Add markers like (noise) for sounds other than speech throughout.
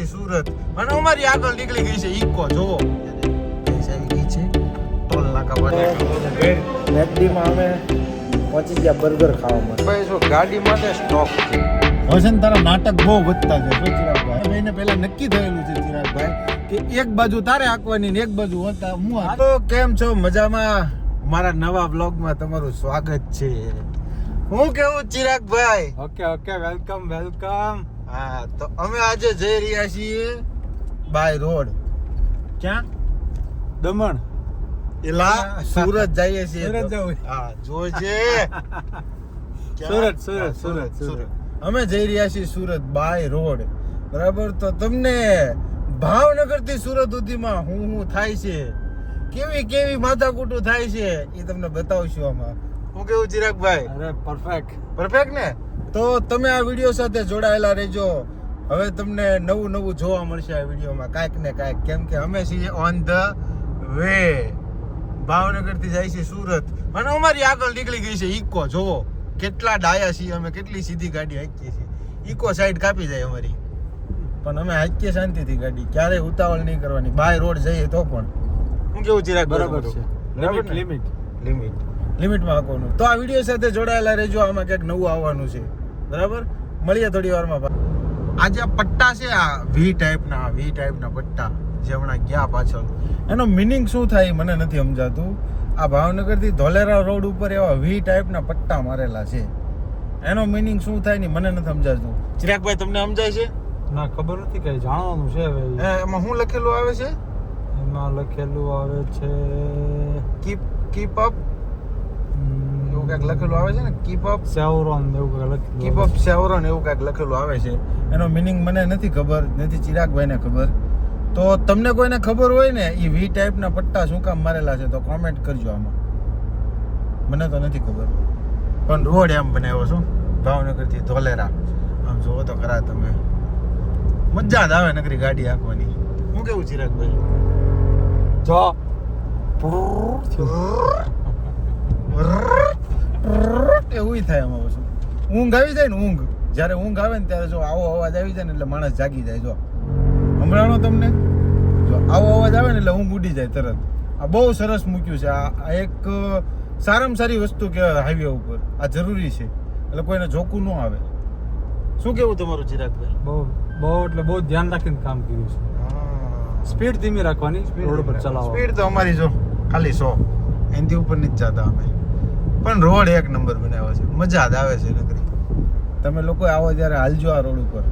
છીએ સુરત. અને અમારી આગળ નીકળી ગઈ છે ઈકો જોવો આવી ગઈ છે ટોલ નાકા પાસે મેકડીમાં અમે પહોંચી ગયા બર્ગર ખાવા માટે. ભાઈ જો ગાડી માટે સ્ટોક છે. હવે તારા નાટક બહુ વધતા છે શું ચિરાગભાઈ. એને પહેલા નક્કી થયેલું છે ચિરાગભાઈ કે એક બાજુ તારે આંકવાની ને એક બાજુ હોતા હું તો કેમ છો? મજામાં? મારા નવા બ્લોગમાં તમારું સ્વાગત છે. હું કેવું ચિરાગભાઈ? Okay okay welcome welcome. હા તો અમે આજે જઈ રહ્યા છીએ બાય રોડ. ક્યાં? દમણ. એલા સુરત જઈએ છીએ સુરત જવું. હા જોજે. (laughs) સુરત, સુરત, સુરત, સુરત. અમે જઈ રહ્યા છીએ સુરત બાય રોડ. બરાબર? તો તમને ભાવનગરથી સુરત સુધીમાં હું હું થાય છે? કેવી કેવી માથાકૂટું થાય છે? એ તમને બતાવશું આમાં. હું કેવું ચિરાગભાઈ? અરે પરફેક્ટ પરફેક્ટ ને? તો તમે આ વીડિયો સાથે જોડાયેલા રહેજો. હવે તમને નવું નવું જોવા મળશે આ વિડીયોમાં કાંઈક ને કાંઈક. કેમ કે અમે છીએ ઓન ધ વે ભાવનગરથી જાય છે સુરત. અને અમારી આગળ નીકળી ગઈ છે ઈકો જોવો કેટલા ડાયા છીએ અમે કેટલી સીધી ગાડી હાંકીએ છીએ. ઈકો સાઈડ કાપી જાય અમારી. પણ અમે હાંકીએ શાંતિથી ગાડી. ક્યારેય ઉતાવળ નહીં કરવાની. બાય રોડ જઈએ તો પણ. હું કેવું ચિરાગ બરાબર છે. લિમિટ? લિમિટ લિમિટ લિમિટમાં હાંકવાનું. તો આ વીડિયો સાથે જોડાયેલા રહેજો. આમાં ક્યાંક નવું આવવાનું છે. બરાબર? મળીએ થોડી વારમાં આ જે પટ્ટા છે આ વી ટાઈપના વી ટાઈપના પટ્ટા જે હમણાં ગયા પાછળ. એનો મિનિંગ શું થાય મને નથી સમજાતું. આ ભાવનગરથી ધોલેરા રોડ ઉપર એવા વી ટાઈપના પટ્ટા મારેલા છે. એનો મિનિંગ શું થાય ને મને નથી સમજાતું. ચિરાગભાઈ તમને સમજાય છે? ના ખબર નથી કઈ જાણવાનું છે હવે એમાં શું લખેલું આવે છે? એમાં લખેલું આવે છે કીપ કીપ અપ કંઈક લખેલું આવે છે ને? કીપ અપ સેવરોન એવું કંઈક લખેલું કીપ અપ સેવરોન એવું કાંઈક લખેલું આવે છે. એનો મિનિંગ મને નથી ખબર નથી ચિરાગભાઈને ખબર. તો તમને કોઈને ખબર હોય ને એ વી ટાઈપના પટ્ટા શું કામ મારેલા છે તો કોમેન્ટ કરજો આમાં. મને તો નથી ખબર. પણ રોડ એમ બનાવ્યો છું ભાવનગરથી ધોલેરા. આમ જોવો તો ખરા તમે. મજા જ આવે નકરી ગાડી હાંકવાની. હું કેવું ચિરાગભાઈ? જો. (laughs) (laughs) એવું થાય આમાં પછી. ઊંઘ આવી જાય ને ઊંઘ. જ્યારે ઊંઘ આવે ને ત્યારે જો આવો અવાજ આવી જાય ને એટલે માણસ જાગી જાય જો. હમણાંનો તમને? જો આવો અવાજ આવે ને એટલે ઊંઘ ઉડી જાય તરત. આ બહુ સરસ મૂક્યું છે. આ એક સારામાં સારી વસ્તુ કે હાઈવે ઉપર. આ જરૂરી છે. એટલે કોઈને જોખું ન આવે. શું કેવું તમારું ચિરાગભાઈ? બહુ બહુ એટલે બહુ ધ્યાન રાખીને કામ કર્યું છે. સ્પીડ ધીમી રાખવાની રોડ પર ચલાવવા. સ્પીડ તો અમારી જો ખાલી સો. એનથી ઉપર નથી જતા અમે. પણ રોડ એક નંબર બનાવ્યો છે. મજા જ આવે છે નકરી. તમે લોકો આવો જ્યારે હાલજો આ રોડ ઉપર.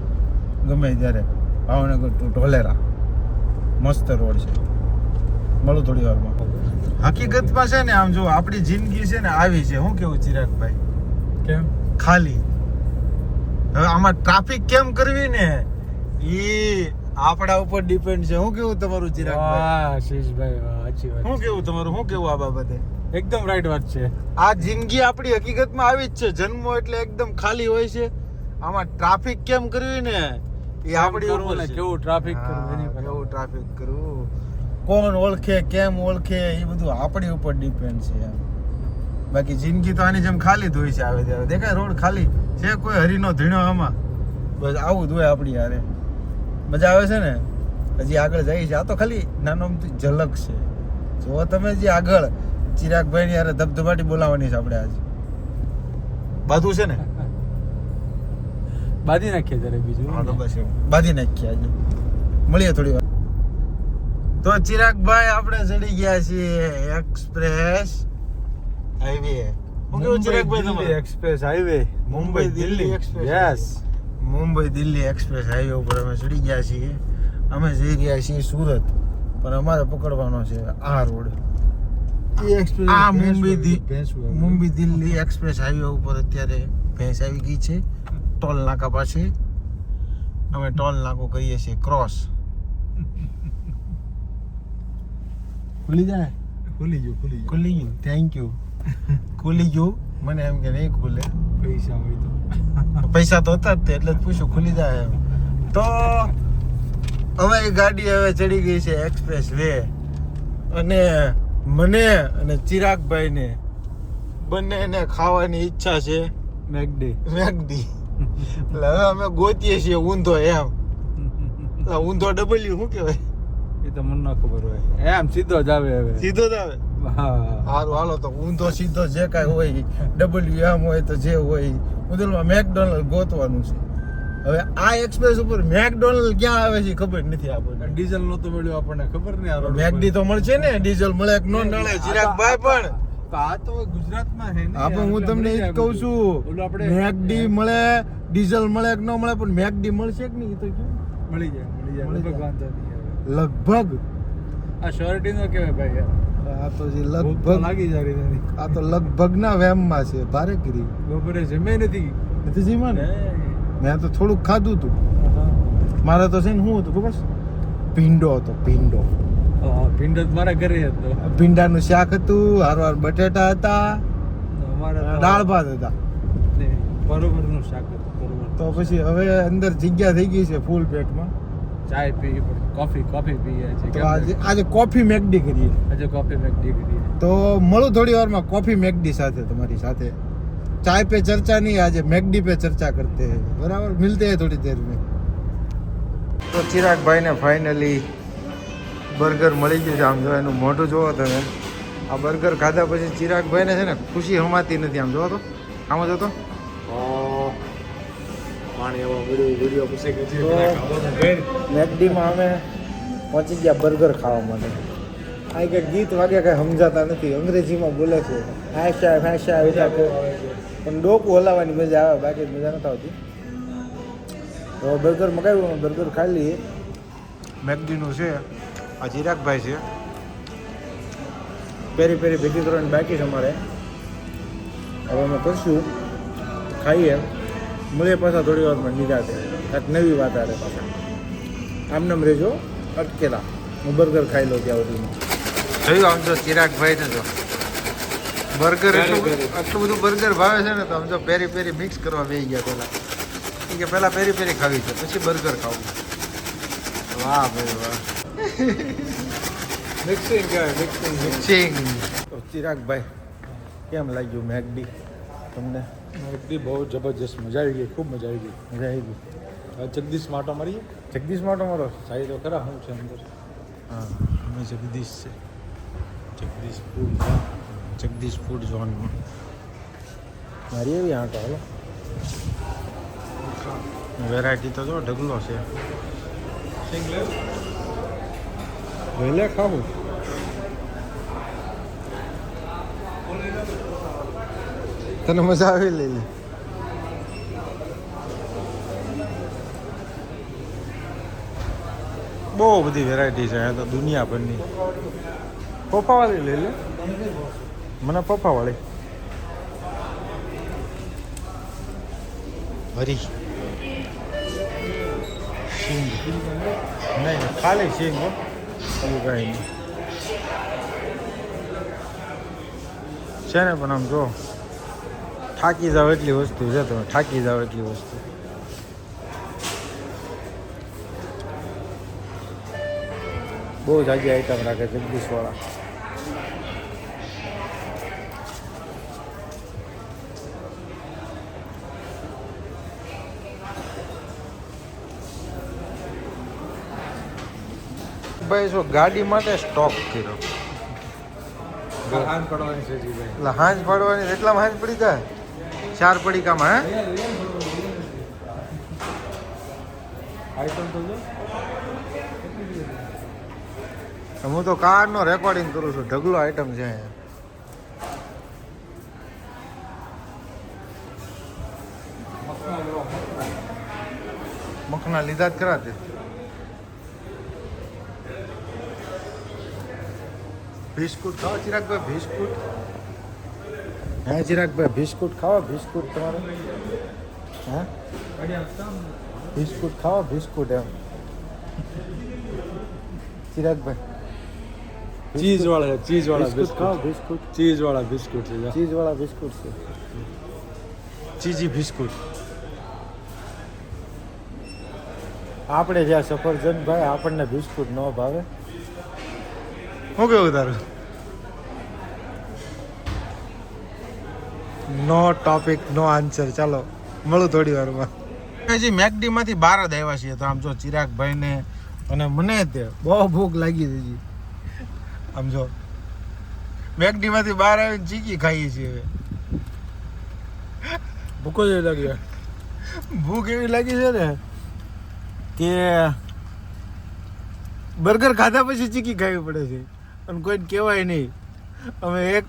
ગમે ત્યારે. ભાવનગર ટુ ઢોલેરા. મસ્ત રોડ છે. મળું થોડી વારમાં. હકીકતમાં છે ને આમ જો આપણી જિંદગી છે ને આવી છે. શું કેવું ચિરાગભાઈ? કેમ? ખાલી. હવે આમાં ટ્રાફિક કેમ કરવી ને? એ આપણા ઉપર ડિપેન્ડ છે. શું કેવું તમારું ચિરાગભાઈ? વાહ શીશભાઈ વાહ સાચી વાત શું કેવું તમારું? શું કેવું આ બાબતે? એકદમ રાઈટ વાત છે. આ જિંદગી આપણી હકીકતમાં આવી જ છે. જન્મો એટલે એકદમ ખાલી હોય છે. આમાં ટ્રાફિક કેમ કરવી ને? એ આપણી ઉપર છે. કેવું ટ્રાફિક કરવું. કેવું ટ્રાફિક કરવું? કોણ ઓળખે કેમ ઓળખે એ બધું આપણી ઉપર ડિપેન્ડ છે બાકી જિંદગી તો આની જેમ ખાલી ધોઈ છે આવે ત્યારે. દેખાય રોડ ખાલી છે કોઈ? હરીનો ધીણો આમાં? બસ આવું ધોય આપણી યારે મજા આવે છે ને? હજી આગળ જઈએ છે આ તો ખાલી નાનો ઝલક છે. જો તમે જે આગળ ચિરાગભાઈ યાર ધબધબાટી બોલાવવાની છે આપણે આજે. બાધું છે ને? બાધી નાખીએ ત્યારે બીજું. હા તો બસ એવું. બાંધી નાખીએ આજે. મળીએ થોડી વાર. તો ચિરાગભાઈ આપણે ચડી ગયા છીએ એક્સપ્રેસ હાઈવે. હું કેવું ચિરાગભાઈ તમારે? Express highway. Mumbai Delhi express yes Mumbai Delhi express highway ઉપર અમે ચડી ગયા છીએ. અમે જઈ રહ્યા છીએ સુરત. પણ અમારે પકડવાનો છે આ રોડ. આ મુંબઈ મુંબઈ દિલ્હી એક્સપ્રેસ હાઈવે ઉપર અત્યારે ભેંસ આવી ગઈ છે. ટોલ નાકા પાસે. અમે ટોલ નાકો કરીએ છીએ. ક્રોસ ખુલી જાય? ખુલી ગયું ખુલી ગયું. ખુલી ગયું. થેન્ક યુ ખુલી ગયું. મને એમ કે નહીં ખુલે. પૈસા હોય તો. પૈસા તો હતા જ તે એટલે જ પૂછ્યું ખુલી જાય એમ. તો હવે ગાડી હવે ચડી ગઈ છે એક્સપ્રેસ વે અને મને અને ચિરાગભાઈને બંનેને ખાવાની ઈચ્છા છે. McD McD. એટલે હવે અમે ગોતીએ છીએ ઊંધો એમ. (laughs) ઊંધો ડબલ્યુ શું કહેવાય? એ તો મને ન ખબર હોય. એમ સીધો જ આવે હવે. સીધો જ આવે? સારું હાલો તો ઊંધો સીધો જે કાંઈ હોય ડબલ્યુ એમ હોય તો જે હોય ઉદલમાં મેકડોનલ્ડ ગોતવાનું છે. હવે આ એક્સપ્રેસ ઉપર મેકડોનલ્ડ ક્યાં આવે છે ખબર નથી આપણને. ડીઝલ નો તો મળ્યો આપણને ખબર નહીં આ મેકડી તો મળશે ને ડીઝલ મળે કે નો મળે ચિરાગભાઈ પણ. આ તો ગુજરાતમાં છે ને આપણે હું તમને એ કહું છું. મેકડી મળે ડીઝલ મળે કે ન મળે પણ મેકડી મળશે કે નહીં તો કયો મળી જાય મળી જાય લગભગ વાંધો નહીં લગભગ. આ શોર્ટી નો કહેવાય ભાઈ આ તો જે લગભગ લાગી જાય. આ તો લગભગના વેમમાં છે ભારે કરી બપોરે જમે નથી. નથી જીમા ને મેં તો થોડુંક ખાધું હતું. મારે તો છે ને શું હતું ખબર? ભીંડો હતો ભીંડો. ભીંડો મારા ઘરે હતો. ભીંડાનું શાક હતું હારવાર બટેટા હતા અમારે દાળ ભાત હતા. બરોબરનું શાક હતું તો પછી હવે અંદર જગ્યા થઈ ગઈ છે ફૂલ પેટમાં. ચાય પી કોફી કોફી પીએ છે આજે આજે કોફી મેકડી કરીએ. આજે કોફી મેકડી કરીએ. તો મળું થોડી વારમાં કોફી મેકડી સાથે તમારી સાથે. चाय पे चर्चा नहीं आज मैकडी पे चर्चा करते हैं बराबर मिलते हैं थोड़ी देर में તો ચિરાગ ભાઈને ફાઇનલી બર્ગર મળી ગયું છે આમ જો એનું મોઢું જોવો તમે આ બર્ગર ખાધા પછી ચિરાગ ભાઈને છે ને ખુશી હમાતી નથી આમ જોવો તો આમ જો તો પાણી એવો વિડીયો વિડીયો પૂછે કે તો મેકડીમાં અમે પહોંચી ગયા બર્ગર ખાવા માટે આ કે ગીત વાગે કાંઈ સમજાતા નથી અંગ્રેજીમાં બોલે છે હાશા હાશા વિશા પણ ડોકું હલાવવાની મજા આવે બાકી મજા નથી આવતી. તો બર્ગર મગાવ્યું બર્ગર ખાઈ લઈએ. મેકડીનું છે આ ચિરાગભાઈ છે. પેરી પેરી ભેગી કરવાની બાકી છે અમારે. હવે અમે કરશું. ખાઈએ. મળીએ પાછા થોડી વારમાં નિરાતે. કાંઈક નવી વાત આવે પાછા. આમ નામ રહેજો અટકેલા. હું બર્ગર ખાઈ લઉં ત્યાં સુધી જોયું આમ તો ચિરાગભાઈ ને જો બર્ગર આટલું બધું બર્ગર ભાવે છે ને તો સમજો પેરી પેરી મિક્સ કરવા બે ગયા પહેલાં. કે પહેલાં પેરી પેરી ખાવી છે પછી બર્ગર ખાવું. વાહ ભાઈ વાહ. મિક્સિંગ મિક્સિંગ મિક્સિંગ ચિરાગભાઈ કેમ લાગ્યું મેકડી તમને? મેગડી બહુ જબરજસ્ત મજા આવી ગઈ ખૂબ મજા આવી ગઈ. મજા આવી ગઈ. જગદીશ માટો મારીએ જગદીશ માટો મારો સાઈ તો ખરા હું છે અંદર. હા અમે જગદીશ છે. જગદીશ ફૂડ જગદીશ ફૂડ ઝોનમાં. મારી એવી આંટા, હાલો. વેરાયટી તો જો, ઢગલો છે. વહેલે ખાવું. તને મજા આવી લઈ બહુ બધી વેરાયટી છે, અહીંયા તો દુનિયાભરની પોપાવાળી લઈ લે. મને પપ્પાવાળી હરી સિંગ નહીં ખાલી સિંગ હો. એવું કાંઈ નહીં છે ને પણ આમ જો થાકી જાવ એટલી વસ્તુ છે તમે થાકી જાવ એટલી વસ્તુ. બહુ જાગી આઈટમ રાખે જગદીશ વાળા ભાઈ જો ગાડી માટે સ્ટોક કર્યો. હાથ પડવાની છે જી એટલે હાંજ પાડવાની એટલામાં હાંજ પડી જાય? ચાર પડીકામાં હે? હું તો કારનો રેકોર્ડિંગ કરું છું ઢગલો આઈટમ છે મખના લીધા જ ખરા બિસ્કુટ ખાવા ચિરાગભાઈ બિસ્કુટ. હે ચિરાગભાઈ બિસ્કુટ ખાવા બિસ્કુટ તમારે. હે? બિસ્કુટ ખાવા બિસ્કુટ એમ. ચિરાગભાઈ ચીઝ વાળા ચીઝ વાળા બિસ્કુટ ખાઓ બિસ્કુટ. ચીઝ વાળા બિસ્કુટ છે. ચીઝ વાળા બિસ્કુટ છે. Cheesy biscuit. આપણે જ્યાં સફરજન ભાઈ આપણને બિસ્કુટ ન ભાવે. શું કેવું તારું નો ટોપિક નો આન્સર ચાલો મળું થોડી વારમાં હજી મેકડી માંથી બહાર જ આવ્યા છીએ તો આમ જો ચિરાગભાઈ ને અને મને તે બહુ ભૂખ લાગી હતી આમ જો મેગડીમાંથી બહાર આવીને ચીકી ખાઈએ છીએ હવે ભૂખો જ લાગી ભૂખ એવી લાગી છે ને કે બર્ગર ખાધા પછી ચીકી ખાવી પડે છે। અને કોઈને કહેવાય નહીં. અમે એક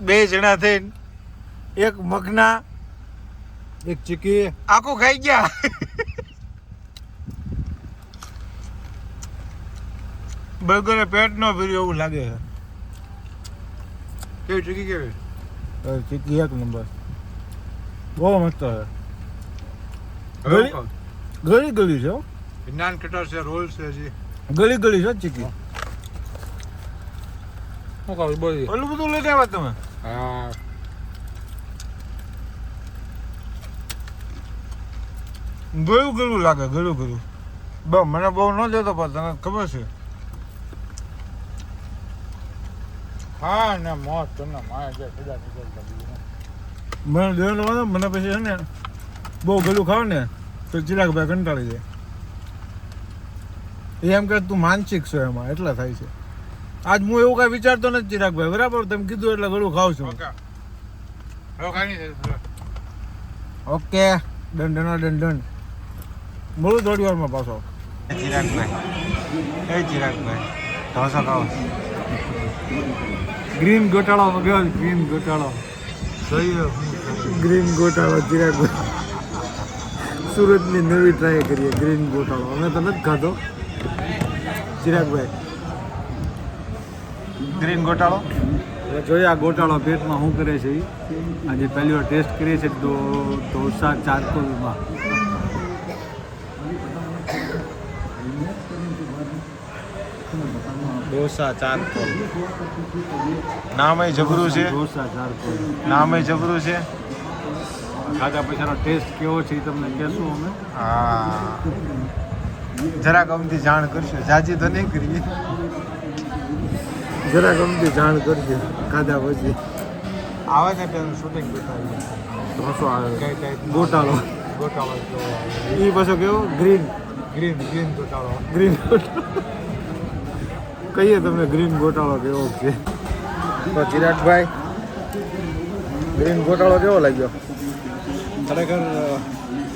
બે જણા થઈને એક મગના એક ચીકી આખું ખાઈ ગયા. બર્ગરે પેટ ન ભર્યું એવું લાગે છે. કેવી ચીકી કેવી? ચીકી એક નંબર. બહુ મસ્ત છે. ગળી? ગળી છે. નાન કટર છે રોલ છે હજી. ગળી ગળી છે ચીકી. શું કહું બોલી. ઓલું બધું લઈ આવ્યા તમે. હા. ગળું ગળું લાગે ગળું ગળું. બસ મને બહુ ન દેતો પણ તને ખબર છે. હા ને મોત તમને મારે જે સજા મને દેવાનો વાંધો મને પછી છે ને બહુ ગળું ખાવ ને તો ચિરાગભાઈ કંટાળી જાય. એ એમ કે તું માનસિક છો એમાં એટલા થાય છે. આજ હું એવું કાંઈ વિચારતો નથી ચિરાગભાઈ બરાબર? તમે કીધું એટલે ઘણું ખાવ છું. ઓકે. દંડન નહીં ડન ડન ડન ડન. મળું થોડી વારમાં પાછો ચિરાગભાઈ. એ ચિરાગભાઈ. ઢોસો ખાવ. ગ્રીન ગોટાળો વગર ગ્રીન ગોટાળો. જોઈએ ગ્રીન ગોટાળો ચિરાગભાઈ. સુરતની નવી ટ્રાય કરીએ ગ્રીન ગોટાળો. અમે તો નથી ખાધો. ચિરાગભાઈ ગ્રીન ગોટાળો? જોઈએ આ ગોટાળો પેટમાં શું કરે છે. આજે પહેલી વાર ટેસ્ટ કરીએ છીએ તો ઢોસા ચારકોલમાં. ડોસા ચારકોલ. નામ જબરું છે? ઢોસા ચારકોલ. નામ જબરું છે? ખાધા પછીનો ટેસ્ટ કેવો છે એ તમને કહેશું અમે. હા. જરાક અમથી જાણ કરશું. જાજી તો નહીં કરીએ જરા ગમતી જાણ કરજો ખાધા પછી આવે ને પેલું શૂટિંગ બતાવીએ ઢોસો આવે ગોટાળો. ગોટાળો એ પાછો કેવો? ગ્રીન ગ્રીન ગ્રીન ગોટાળો. ગ્રીન ગોટાળો. કહીએ તમને ગ્રીન ગોટાળો કેવો છે? તો ચિરાગભાઈ ગ્રીન ગોટાળો કેવો લાગ્યો? ખરેખર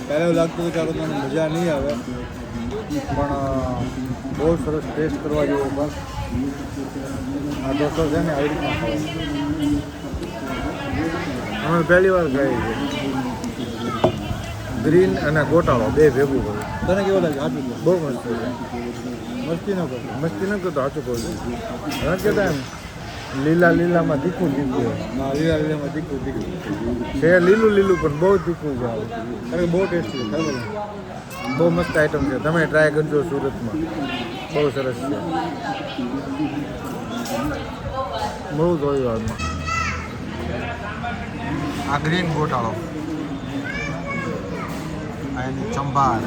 પહેલાં એવું લાગતું હતું કે લોકોને મજા નહીં આવે પણ બહુ સરસ ટેસ્ટ કરવા જેવો બસ. આ ઢોસો છે ને આવી રીતના અમે પહેલી વાર ખાઈ છે ગ્રીન અને ગોટાળો બે ભેગું કર્યું તને કેવો લાગે? સાચું બહુ મસ્ત મસ્તી ન કરતો મસ્તી ન કરતો સાચું કહું નથી કહેતા એમ લીલા લીલામાં તીખું તીખું. ના લીલા લીલામાં તીખું તીખું. છે લીલું લીલું પણ બહુ તીખું છે. કારણ બહુ ટેસ્ટી છે બહુ મસ્ત આઈટમ છે. તમે ટ્રાય કરજો સુરતમાં. બહુ સરસ છે. બહુ થોડી વારમાં આ ગ્રીન ગોટાળો. આ એની ચંભાર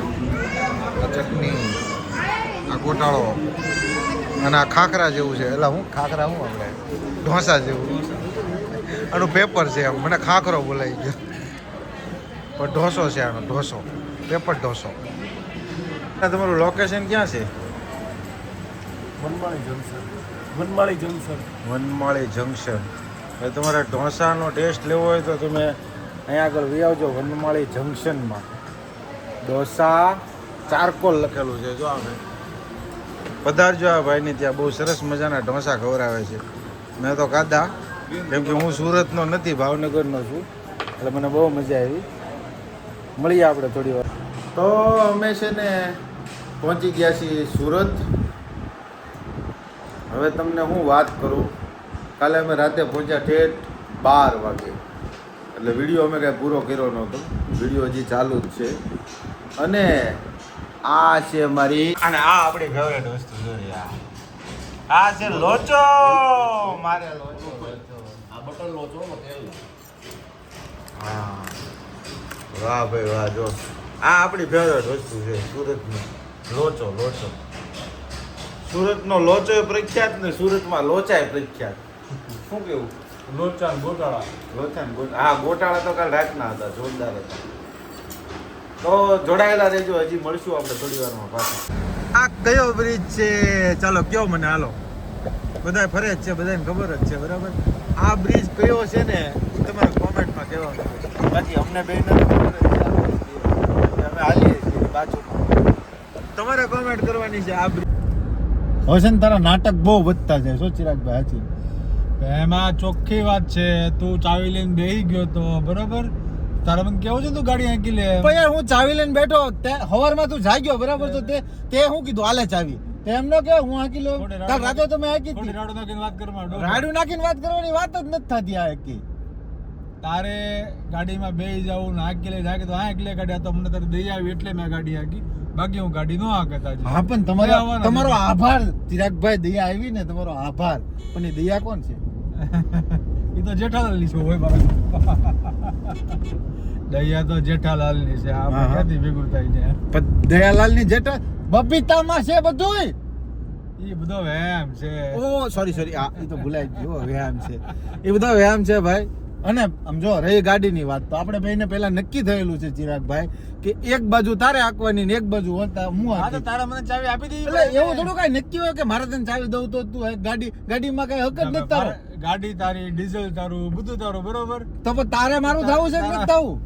આ ચટણી આ ગોટાળો. અને આ ખાખરા જેવું છે. એટલે હું ખાખરા હું આપણે? ઢોસા જેવું. આનું પેપર છે એમ મને ખાખરો બોલાઈ ગયો. પણ ઢોસો છે આનો ઢોસો. પેપર ઢોસો. તમારું લોકેશન ક્યાં છે? Junction Vanmali junction Vanmali junction હવે તમારે ઢોસાનો ટેસ્ટ લેવો હોય તો તમે અહીંયા આગળ વી આવજો વનમાળી જંકશનમાં ઢોસા, ચારકોલ લખેલું છે, જો આપણે પધારજો આ ભાઈની ત્યાં, બહુ સરસ મજાના ઢોસા ખવડાવે છે. મેં તો ખાધા, કેમ કે હું સુરતનો નથી, ભાવનગરનો છું. એટલે મને બહુ મજા આવી. મળીએ આપણે થોડી વાર. તો અમે છે ને પહોંચી ગયા છીએ સુરત. હવે તમને હું વાત કરું કાલે અમે રાતે પહોંચ્યા ઠેઠ બાર વાગે. એટલે વીડિયો અમે કાંઈ પૂરો કર્યો નહોતો. વીડિયો હજી ચાલુ જ છે. અને આ છે મારી અને આ આપણી ફેવરેટ વસ્તુ જોઈએ આ આ છે લોચો મારે લોચો આ બટર લોચો તેલ હા. વાહ ભાઈ વાહ જો આ આપણી ફેવરેટ વસ્તુ છે સુરતની. લોચો લોચો. સુરતનો લોચો પ્રખ્યાત ને સુરતમાં લોચાય પ્રખ્યાત. શું કેવું? લોચા ગોટાળા. લોચા ને હા ગોટાળા તો કાલ રાતના હતા જોરદાર હતા. તો જોડાયેલા રહેજો હજી મળશું આપણે થોડી વારમાં પાછા. આ કયો બ્રિજ છે? ચાલો કયો મને હાલો. બધા ફરે જ છે બધાને ખબર જ છે બરાબર? આ બ્રિજ કયો છે ને એ તમારે કોમેન્ટમાં કહેવાનું. બાકી અમને બે ખબર છે આ bridge કયો છે. અમે હાલીએ છીએ બાજુમાં તમારે કોમેન્ટ કરવાની છે આ બ્રિજ હવે છે ને તારા નાટક બહુ વધતા જાય શું ચિરાગભાઈ હાચી એમાં ચોખ્ખી વાત છે તું ચાવી લઈને બેહી ગયો તો બરોબર? તારે મને કેવું છે તું ગાડી આંકી લે? પણ યાર હું ચાવી લઈને બેઠો તે હવારમાં તું જાગ્યો બરાબર? તો તે તે શું કીધું હાલે ચાવી. તે એમ ન કે હું આંકી લઉં. કાલ રાતે તો મેં આંકી હતી. રાડું નાખીને વાત કરવા રાડું નાખીને વાત કરવાની વાત જ નથી થતી આ એકી. તારે ગાડીમાં બેહી જવું ને હાંકી લઈ હાંકી તો હાંકી લે ગાડી આ તો મને તારે દઈ આવી એટલે મેં ગાડી હાંકી બાકી હું ગાડી નો હાંકતા જ. હા પણ તમારો તમારો આભાર ચિરાગભાઈ દયા આવી ને તમારો આભાર. પણ એ દયા કોણ છે? (laughs) એ તો જેઠાલાલની છે હોય મારા (laughs) દયા તો જેઠાલાલની છે. આ. ક્યાંથી ભેગું થાય છે પણ દયાલાલની જેઠા બબીતામાં છે બધું એ બધો વહેમ છે. ઓ સોરી સોરી આ એ તો ભૂલાઈ ગયો. વ્યાયામ છે. એ બધા વ્યાયામ છે ભાઈ. અને આમ જો રહી ગાડીની વાત તો આપણે ભાઈને પહેલા નક્કી થયેલું છે ચિરાગભાઈ કે એક બાજુ તારે આંકવાની ને એક બાજુ હોતા હું હા તો. તારા મને ચાવી આપી દીધી એટલે એવું થોડું કઈ નક્કી હોય કે મારે તને ચાવી દઉં તો તું ગાડી ગાડીમાં કઈ હક જ નથી તારો. ગાડી તારી ડીઝલ તારું બધું તારું બરોબર? તો પણ તારે મારું થવું છે કે નથી થવું?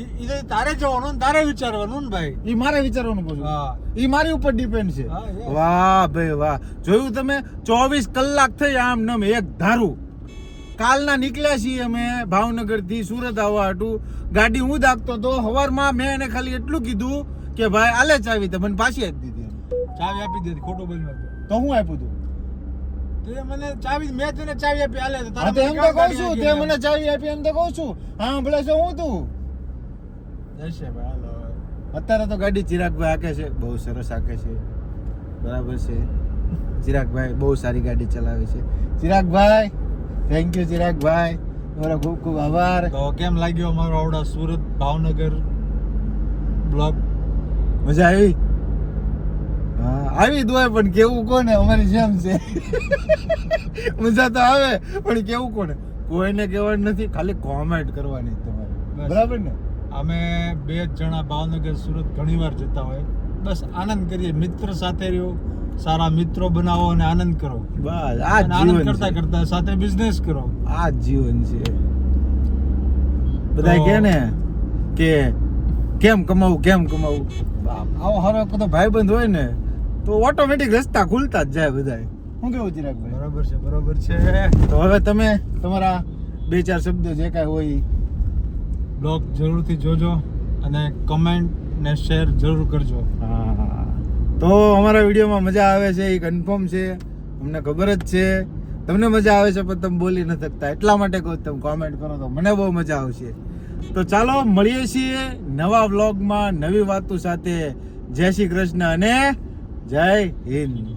ઈ ઈ તારે જોવાનું ને તારે વિચારવાનું ને ભાઈ. એ મારે વિચારવાનું હા. એ મારી ઉપર ડિપેન્ડ છે. વાહ ભાઈ વાહ. જોયું તમે? ચોવીસ કલાક થઈ આમ નમ એક ધારું. કાલના નીકળ્યા છીએ અમે ભાવનગરથી સુરત આવવા હતું ગાડી હું દાખતો હતો સવારમાં મેં એને ખાલી એટલું કીધું કે ભાઈ આલે ચાવી તો મને પાછી આપી દીધી ચાવી આપી દીધી ખોટું બોલવા તો હું આપ્યું તું? તે મને ચાવી મેં તને ચાવી આપી હાલે તો એમ કહું છું તે મને ચાવી આપી એમ તો કહું છું. હા ભલે શું હું તું. જશે ભાઈ હાલો. અત્યારે તો ગાડી ચિરાગભાઈ હાકે છે બહુ સરસ હાકે છે. બરાબર છે. ચિરાગભાઈ બહુ સારી ગાડી ચલાવે છે. ચિરાગભાઈ થેન્ક યુ ચિરાગભાઈ તમારો ખૂબ ખૂબ આભાર. તો કેમ લાગ્યો અમારો આવડા સુરત ભાવનગર બ્લોગ? મજા આવી? આવી જ પણ કેવું કોને? અમારી જેમ છે. મજા તો આવે પણ કેવું કોને? કોઈને કહેવાનું નથી ખાલી કોમેન્ટ કરવાની તમારે. બરાબર ને? અમે બે જણા ભાવનગર સુરત ઘણીવાર જતા હોય. બસ આનંદ કરીએ મિત્ર સાથે રહ્યો. સારા મિત્રો બનાવો અને આનંદ કરો. બસ આ આનંદ કરતા કરતા સાથે બિઝનેસ કરો. આ જીવન છે. બધા કે ને? કે કેમ કમાવું કેમ કમાવું? આવો હારો કદો ભાઈબંધ હોય ને તો ઓટોમેટિક રસ્તા ખુલતા જ જાય બધાય. શું કેવું ચિરાગભાઈ બરોબર છે બરોબર છે. તો હવે તમે તમારા બે ચાર શબ્દો જે કાંઈ હોય. બ્લોગ જરૂરથી જોજો અને કમેન્ટ ને શેર જરૂર કરજો. હા હા. તો અમારા વિડીયોમાં મજા આવે છે, એ કન્ફર્મ છે. અમને ખબર જ છે. તમને મજા આવે છે, પણ તમે બોલી ન શકતા. એટલા માટે કહું તમે કોમેન્ટ કરો તો મને બહુ મજા આવશે. તો ચાલો, મળીએ છીએ નવા વ્લોગમાં નવી વાતો સાથે. જય શ્રી કૃષ્ણ અને જય હિન્દ.